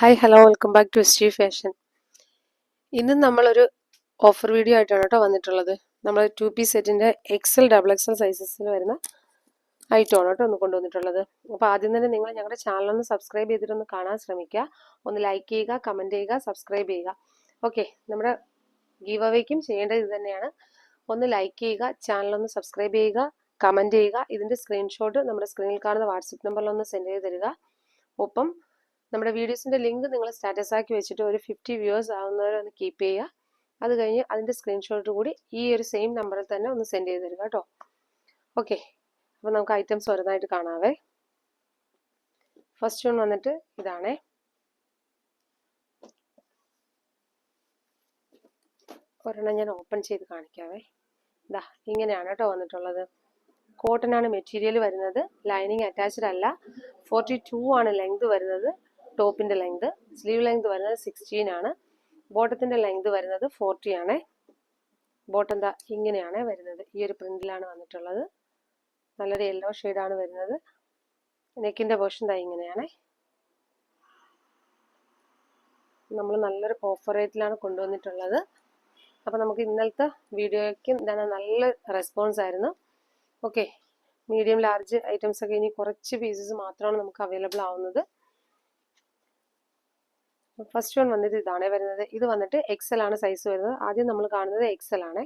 Hi hello welcome back to S fashion ഇന്ന് നമ്മളൊരു offer video ആയിട്ടാണ് കേട്ടോ വന്നിട്ടുള്ളത്. നമ്മൾ ടു പി സെറ്റിന്റെ എക്സൽ ഡബിൾ എക്സൽ സൈസസിൽ വരുന്ന ഐറ്റമാണ് കേട്ടോ ഒന്ന് കൊണ്ടുവന്നിട്ടുള്ളത്. അപ്പോൾ ആദ്യം തന്നെ നിങ്ങൾ ഞങ്ങളുടെ ചാനലൊന്ന് സബ്സ്ക്രൈബ് ചെയ്തിട്ടൊന്ന് കാണാൻ ശ്രമിക്കുക. ഒന്ന് ലൈക്ക് ചെയ്യുക കമന്റ് ചെയ്യുക സബ്സ്ക്രൈബ് ചെയ്യുക. ഓക്കെ നമ്മുടെ ഗീവ് അവേക്കും ചെയ്യേണ്ടത് ഇത് തന്നെയാണ്. ഒന്ന് ലൈക്ക് ചെയ്യുക ചാനലൊന്ന് സബ്സ്ക്രൈബ് ചെയ്യുക കമന്റ് ചെയ്യുക. ഇതിന്റെ സ്ക്രീൻഷോട്ട് നമ്മുടെ സ്ക്രീനിൽ കാണുന്ന വാട്സപ്പ് നമ്പറിലൊന്ന് സെൻഡ് ചെയ്ത് തരിക. ഒപ്പം നമ്മുടെ വീഡിയോസിന്റെ ലിങ്ക് നിങ്ങൾ സ്റ്റാറ്റസ് ആക്കി വെച്ചിട്ട് ഒരു ഫിഫ്റ്റി വ്യൂവേഴ്സ് ആവുന്നവരെ ഒന്ന് കീപ്പ് ചെയ്യുക. അത് കഴിഞ്ഞ് അതിന്റെ സ്ക്രീൻഷോട്ട് കൂടി ഈ ഒരു സെയിം നമ്പറിൽ തന്നെ ഒന്ന് സെൻഡ് ചെയ്ത് തരിക കേട്ടോ. ഓക്കെ അപ്പോൾ നമുക്ക് ഐറ്റംസ് ഓരോന്നായിട്ട് കാണാവേ. ഫസ്റ്റ് വൺ വന്നിട്ട് ഇതാണേ. ഒരെണ്ണം ഞാൻ ഓപ്പൺ ചെയ്ത് കാണിക്കാവേ. ഇതാ ഇങ്ങനെയാണ് കേട്ടോ വന്നിട്ടുള്ളത്. കോട്ടൺ ആണ് മെറ്റീരിയൽ വരുന്നത്. ലൈനിങ് അറ്റാച്ച്ഡ് അല്ല. ഫോർട്ടി ടു ആണ് ലെങ്ത് വരുന്നത്. ടോപ്പിന്റെ ലെങ്ത് സ്ലീവ് ലെങ്ത് വരുന്നത് സിക്സ്റ്റീൻ ആണ്. ബോട്ടത്തിന്റെ ലെങ്ത് വരുന്നത് ഫോർട്ടി ആണ്. ബോട്ടം എന്താ ഇങ്ങനെയാണ് വരുന്നത്. ഈ ഒരു പ്രിന്റിലാണ് വന്നിട്ടുള്ളത്. നല്ലൊരു യെല്ലോ ആണ് വരുന്നത്. നെക്കിന്റെ പോർഷൻ ദാ ഇങ്ങനെയാണ്. നമ്മൾ നല്ലൊരു ഓഫർ റേറ്റിലാണ് കൊണ്ടുവന്നിട്ടുള്ളത്. അപ്പോൾ നമുക്ക് ഇന്നലത്തെ വീഡിയോയ്ക്ക് എന്താണ് നല്ല റെസ്പോൺസ് ആയിരുന്നു. ഓക്കെ മീഡിയം ലാർജ് ഐറ്റംസ് ഒക്കെ ഇനി കുറച്ച് പീസസ് മാത്രമാണ് നമുക്ക് അവൈലബിൾ ആവുന്നത്. ഫസ്റ്റ് വൺ വന്നിട്ട് ഇതാണ് വരുന്നത്. ഇത് വന്നിട്ട് എക്സൽ ആണ് സൈസ് വരുന്നത്. ആദ്യം നമ്മൾ കാണുന്നത് എക്സൽ ആണ്.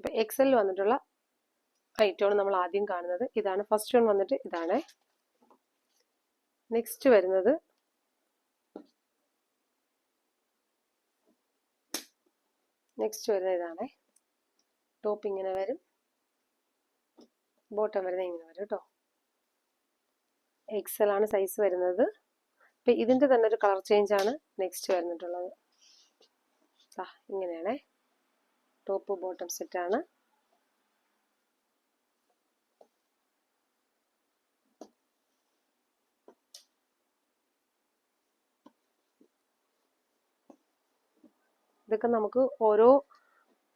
അപ്പം എക്സലിൽ വന്നിട്ടുള്ള ഐറ്റമാണ് നമ്മൾ ആദ്യം കാണുന്നത്. ഇതാണ് ഫസ്റ്റ് വൺ വന്നിട്ട് ഇതാണ്. നെക്സ്റ്റ് വരുന്നത് നെക്സ്റ്റ് വരുന്നത് ഇതാണ്. ടോപ്പ് ഇങ്ങനെ വരും. ബോട്ടം വരുന്നത് ഇങ്ങനെ വരും കേട്ടോ എക്സൽ ആണ് സൈസ് വരുന്നത്. അപ്പം ഇതിന്റെ തന്നെ ഒരു കളർ ചേഞ്ച് ആണ് നെക്സ്റ്റ് വരുന്നിട്ടുള്ളത്. ഇങ്ങനെയാണേ. ടോപ്പ് ബോട്ടം സെറ്റാണ് ഇതൊക്കെ നമുക്ക് ഓരോ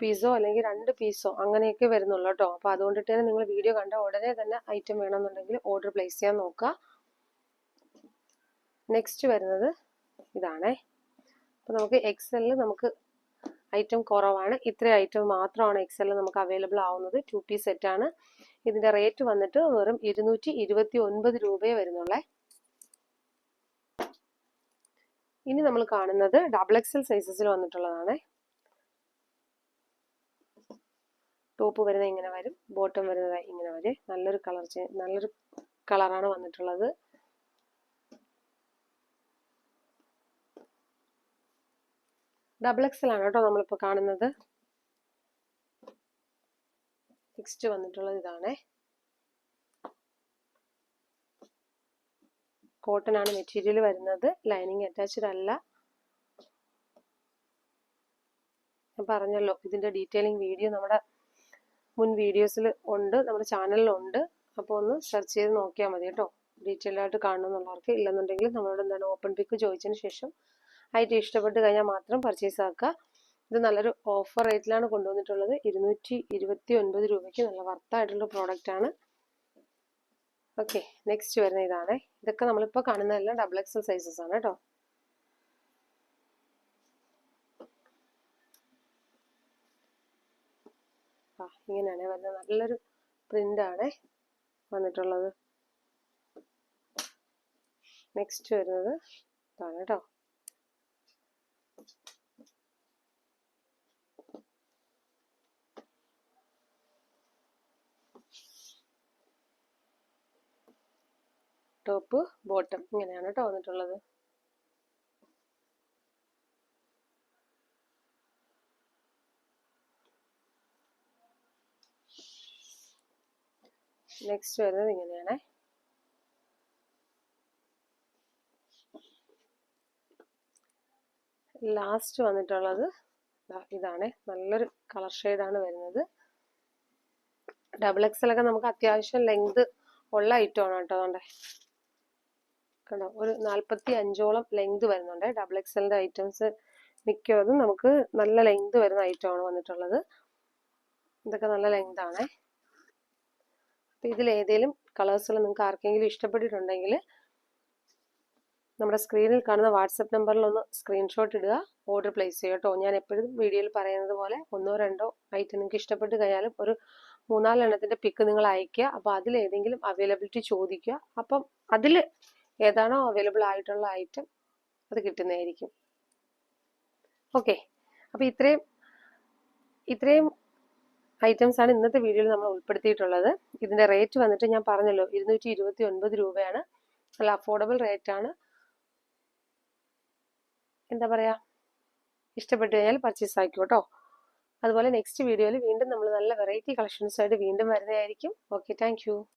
പീസോ അല്ലെങ്കിൽ രണ്ട് പീസോ അങ്ങനെയൊക്കെ വരുന്നുള്ളൂ കേട്ടോ. അപ്പോൾ അതുകൊണ്ടിട്ട് തന്നെ നിങ്ങൾ വീഡിയോ കണ്ട ഉടനെ തന്നെ ഐറ്റം വേണമെന്നുണ്ടെങ്കിൽ ഓർഡർ പ്ലേസ് ചെയ്യാൻ നോക്കുക. നെക്സ്റ്റ് വരുന്നത് ഇതാണേ. അപ്പോൾ നമുക്ക് എക്സലിൽ നമുക്ക് ഐറ്റം കുറവാണ്. ഇത്ര ഐറ്റം മാത്രമാണ് എക്സലിൽ നമുക്ക് അവൈലബിൾ ആവുന്നത്. ടു പീസ് സെറ്റാണ് ഇതിന്റെ റേറ്റ് വന്നിട്ട് വെറും ഇരുന്നൂറ്റി ഇരുപത്തി ഒൻപത് രൂപയെ വരുന്നുള്ളേ. ഇനി നമ്മൾ കാണുന്നത് ഡബിൾ എക്സൽ സൈസസിൽ വന്നിട്ടുള്ളതാണ്. ടോപ്പ് വരുന്നത് ഇങ്ങനെ വരും. ബോട്ടം വരുന്നത് ഇങ്ങനെ വരും. നല്ലൊരു കളർ നല്ലൊരു കളറാണ് വന്നിട്ടുള്ളത്. ഡബിൾ എക്സൽ ആണ് കേട്ടോ നമ്മളിപ്പോൾ കാണുന്നത്. നെക്സ്റ്റ് വന്നിട്ടുള്ളത് ഇതാണ്. കോട്ടൺ ആണ് മെറ്റീരിയൽ വരുന്നത്. ലൈനിങ് അറ്റാച്ച്ഡ് അല്ല. ഞാൻ പറഞ്ഞല്ലോ ഇതിന്റെ ഡീറ്റെയിലിംഗ് വീഡിയോ നമ്മുടെ മുൻ വീഡിയോസിൽ ഉണ്ട് നമ്മുടെ ചാനലിലുണ്ട് അപ്പോൾ ഒന്ന് സെർച്ച് ചെയ്ത് നോക്കിയാൽ മതി കേട്ടോ. ഡീറ്റെയിൽ ആയിട്ട് കാണണമെന്നുള്ളവർക്ക് ഇല്ലെന്നുണ്ടെങ്കിൽ നമ്മളോട് എന്താണ് ഓപ്പൺ പിക്ക് ചോദിച്ചതിന് ശേഷം ആയിട്ട് ഇഷ്ടപ്പെട്ട് കഴിഞ്ഞാൽ മാത്രം പർച്ചേസ് ആക്കുക. ഇത് നല്ലൊരു ഓഫർ റേറ്റിലാണ് കൊണ്ടുവന്നിട്ടുള്ളത്. ഇരുന്നൂറ്റി ഇരുപത്തി ഒൻപത് രൂപയ്ക്ക് നല്ല വർത്തായിട്ടുള്ള പ്രോഡക്റ്റ് ആണ്. ഓക്കെ നെക്സ്റ്റ് വരുന്ന ഇതാണ്. ഇതൊക്കെ നമ്മളിപ്പോൾ കാണുന്നതെല്ലാം ഡബിൾ എക്സൽ സൈസസ് ആണ് കേട്ടോ ആ ഇങ്ങനെയാണ് വരുന്നത്. നല്ലൊരു പ്രിന്റ് ആണ് വന്നിട്ടുള്ളത്. നെക്സ്റ്റ് വരുന്നത് ഇതാണ് കേട്ടോ ടോപ്പ് ബോട്ടം ഇങ്ങനെയാണ് കേട്ടോ വന്നിട്ടുള്ളത്. നെക്സ്റ്റ് വരുന്നത് ഇങ്ങനെയാണ്. ലാസ്റ്റ് വന്നിട്ടുള്ളത് ഇതാണ്. നല്ലൊരു കളർ ഷെയ്ഡാണ് വരുന്നത്. ഡബിൾ എക്സലൊക്കെ നമുക്ക് അത്യാവശ്യം ലെങ്ത് ഉള്ള ഐറ്റമാണ് കേട്ടോ അതുകൊണ്ട് കണ്ടോ ഒരു നാൽപ്പത്തി അഞ്ചോളം ലെങ്ത് വരുന്നുണ്ട്. ഡബിൾ എക്സലിന്റെ ഐറ്റംസ് മിക്കതും നമുക്ക് നല്ല ലെങ്ത് വരുന്ന ഐറ്റം ആണ് വന്നിട്ടുള്ളത്. ഇതൊക്കെ നല്ല ലെങ്ത് ആണേ. അപ്പം ഇതിൽ ഏതെങ്കിലും കളേഴ്സുകൾ നിങ്ങൾക്ക് ആർക്കെങ്കിലും ഇഷ്ടപ്പെട്ടിട്ടുണ്ടെങ്കിൽ നമ്മുടെ സ്ക്രീനിൽ കാണുന്ന വാട്സപ്പ് നമ്പറിൽ ഒന്ന് സ്ക്രീൻഷോട്ട് ഇടുക. ഓർഡർ പ്ലേസ് ചെയ്യുക കേട്ടോ. ഞാൻ എപ്പോഴും വീഡിയോയിൽ പറയുന്നത് പോലെ ഒന്നോ രണ്ടോ ഐറ്റം നിങ്ങൾക്ക് ഇഷ്ടപ്പെട്ട് കഴിഞ്ഞാലും ഒരു മൂന്നാലെണ്ണത്തിന്റെ പിക്ക് നിങ്ങൾ അയക്കുക അപ്പോൾ അതിൽ ഏതെങ്കിലും അവൈലബിലിറ്റി ചോദിക്കുക. അപ്പം അതിൽ ഏതാണോ അവൈലബിൾ ആയിട്ടുള്ള ഐറ്റം അത് കിട്ടുന്നതായിരിക്കും. ഓക്കെ അപ്പോൾ ഇത്രയും ഇത്രയും ഐറ്റംസ് ആണ് ഇന്നത്തെ വീഡിയോയിൽ നമ്മൾ ഉൾപ്പെടുത്തിയിട്ടുള്ളത്. ഇതിന്റെ റേറ്റ് വന്നിട്ട് ഞാൻ പറഞ്ഞല്ലോ ഇരുന്നൂറ്റി ഇരുപത്തി ഒൻപത് രൂപയാണ്. നല്ല അഫോർഡബിൾ റേറ്റ് ആണ്. എന്താ പറയുക ഇഷ്ടപ്പെട്ടു കഴിഞ്ഞാൽ പർച്ചേസ് ആക്കി കേട്ടോ അതുപോലെ നെക്സ്റ്റ് വീഡിയോയിൽ വീണ്ടും നമ്മൾ നല്ല വെറൈറ്റി കളക്ഷൻസ് ആയിട്ട് വീണ്ടും വരുന്നതായിരിക്കും. Okay thank